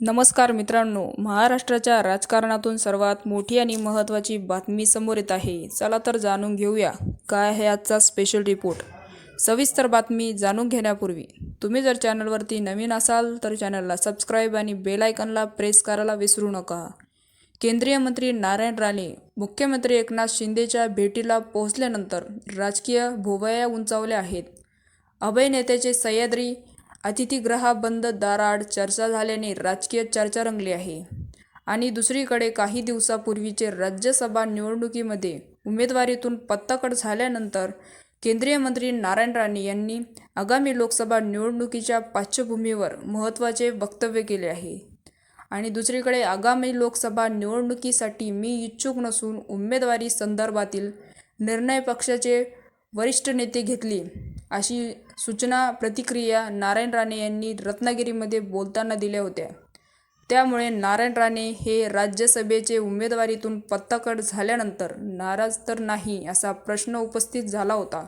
नमस्कार मित्रांनो महाराष्ट्राच्या राजकारणातून सर्वात मोठी आणि महत्त्वाची बातमी समोर येत आहे. चला तर जाणून घेऊया काय आहे आजचा स्पेशल रिपोर्ट सविस्तर बातमी जाणून घेण्यापूर्वी तुम्ही जर चॅनलवरती नवीन असाल तर चॅनलला सबस्क्राईब आणि बेलायकनला प्रेस करायला विसरू नका. केंद्रीय मंत्री नारायण राणे मुख्यमंत्री एकनाथ शिंदेच्या भेटीला पोहोचल्यानंतर राजकीय भोवया उंचावल्या आहेत. अभय नेत्याचे सह्याद्री अतिथीगृहाबंद दाराआड चर्चा झाल्याने राजकीय चर्चा रंगली आहे. आणि दुसरीकडे काही दिवसापूर्वीचे राज्यसभा निवडणुकीमध्ये उमेदवारीतून पत्ताकड झाल्यानंतर केंद्रीय मंत्री नारायण राणे यांनी आगामी लोकसभा निवडणुकीच्या पार्श्वभूमीवर महत्त्वाचे वक्तव्य केले आहे. आणि दुसरीकडे आगामी लोकसभा निवडणुकीसाठी मी इच्छुक नसून उमेदवारी संदर्भातील निर्णय पक्षाचे वरिष्ठ नेते घेतली. अशी सूचना प्रतिक्रिया नारायण राणे यांनी रत्नागिरीमध्ये बोलताना दिल्या होत्या. त्यामुळे नारायण राणे हे राज्यसभेचे उमेदवारीतून पत्ताकड झाल्यानंतर नाराज तर नाही असा प्रश्न उपस्थित झाला होता.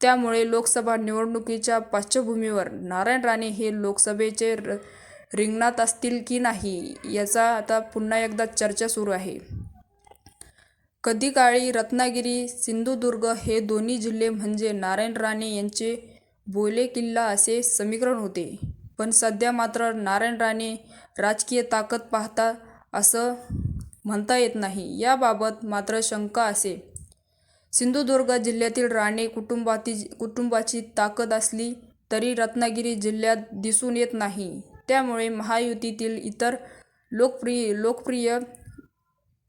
त्यामुळे लोकसभा निवडणुकीच्या पार्श्वभूमीवर नारायण राणे हे लोकसभेचे र रिंगणात असतील की नाही याचा आता पुन्हा एकदा चर्चा सुरू आहे. कधी काळी रत्नागिरी सिंधुदुर्ग हे दोन्ही जिल्हे म्हणजे नारायण राणे यांचे बोले किल्ला असे समीकरण होते. पण सध्या मात्र नारायण राणे राजकीय ताकद पाहता असं म्हणता येत नाही. याबाबत मात्र शंका असे. सिंधुदुर्ग जिल्ह्यातील राणे कुटुंबाती कुटुंबाची ताकद असली तरी रत्नागिरी जिल्ह्यात दिसून येत नाही. त्यामुळे महायुतीतील इतर लोकप्रिय लोकप्रिय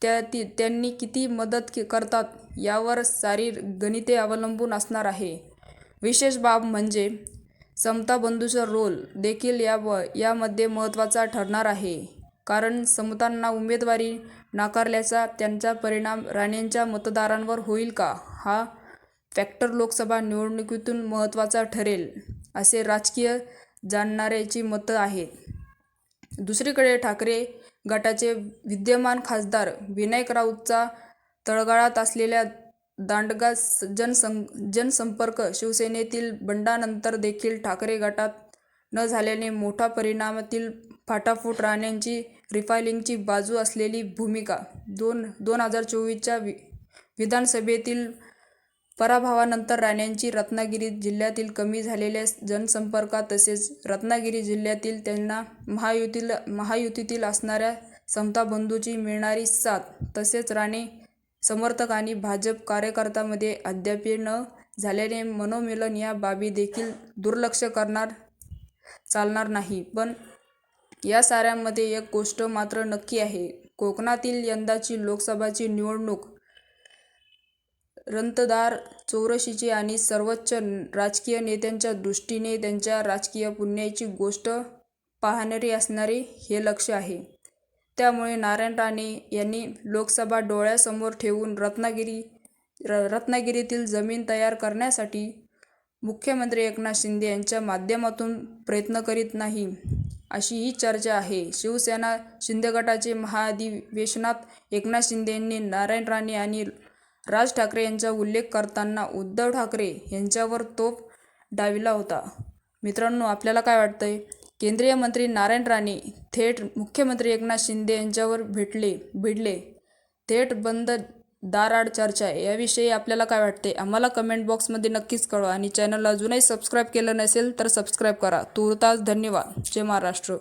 त्या ती त्यांनी किती मदत के करतात यावर सारी गणिते अवलंबून असणार आहे. विशेष बाब म्हणजे समता बंधूचा रोल देखील या व यामध्ये महत्त्वाचा ठरणार आहे. कारण समतांना उमेदवारी नाकारल्याचा त्यांचा परिणाम राणेंच्या मतदारांवर होईल का? हा फॅक्टर लोकसभा निवडणुकीतून महत्त्वाचा ठरेल असे राजकीय जाणणाऱ्याची मतं आहेत. दुसरीकडे ठाकरे गटाचे विद्यमान खासदार विनायक राऊतचा तळगाळात असलेल्या दांडगा जनसं जनसंपर्क शिवसेनेतील बंडानंतर देखील ठाकरे गटात न झाल्याने मोठा परिणामातील फाटाफूट राहण्याची रिफायलिंगची बाजू असलेली भूमिका दोन दोन हजार चोवीसच्या वि विधानसभेतील पराभवानंतर राण्यांची रत्नागिरी जिल्ह्यातील कमी झालेल्या जनसंपर्कात तसेच रत्नागिरी जिल्ह्यातील त्यांना महायुतील महायुतीतील असणाऱ्या समता बंधूची मिळणारी साथ तसेच राणे समर्थक आणि भाजप कार्यकर्त्यामध्ये अद्याप न झाल्याने मनोमिलन या बाबी देखील दुर्लक्ष करणार चालणार नाही. पण या साऱ्यामध्ये एक गोष्ट मात्र नक्की आहे. कोकणातील यंदाची लोकसभाची निवडणूक रंतदार चौरशीचे आणि सर्वोच्च राजकीय नेत्यांच्या दृष्टीने त्यांच्या राजकीय पुण्याची गोष्ट पाहणारी असणारे हे लक्ष आहे. त्यामुळे नारायण राणे यांनी लोकसभा डोळ्यासमोर ठेवून रत्नागिरी र रत्नागिरीतील जमीन तयार करण्यासाठी मुख्यमंत्री एकनाथ शिंदे यांच्या माध्यमातून प्रयत्न करीत नाही अशी ही चर्चा आहे. शिवसेना शिंदे गटाचे महाधिवेशनात एकनाथ शिंदे यांनी नारायण राणे आणि राज ठाकरे यांचा उल्लेख करताना उद्धव ठाकरे यांच्यावर तोफ डाविला होता. मित्रांनो आपल्याला काय वाटतंय? केंद्रीय मंत्री नारायण राणे थेट मुख्यमंत्री एकनाथ शिंदे यांच्यावर भेटले भिडले. थेट बंद दाराड चर्चा याविषयी आपल्याला काय वाटते आम्हाला कमेंट बॉक्समध्ये नक्कीच कळवा आणि चॅनलला अजूनही सबस्क्राईब केलं नसेल तर सबस्क्राईब करा. तुर्तास धन्यवाद. जय महाराष्ट्र.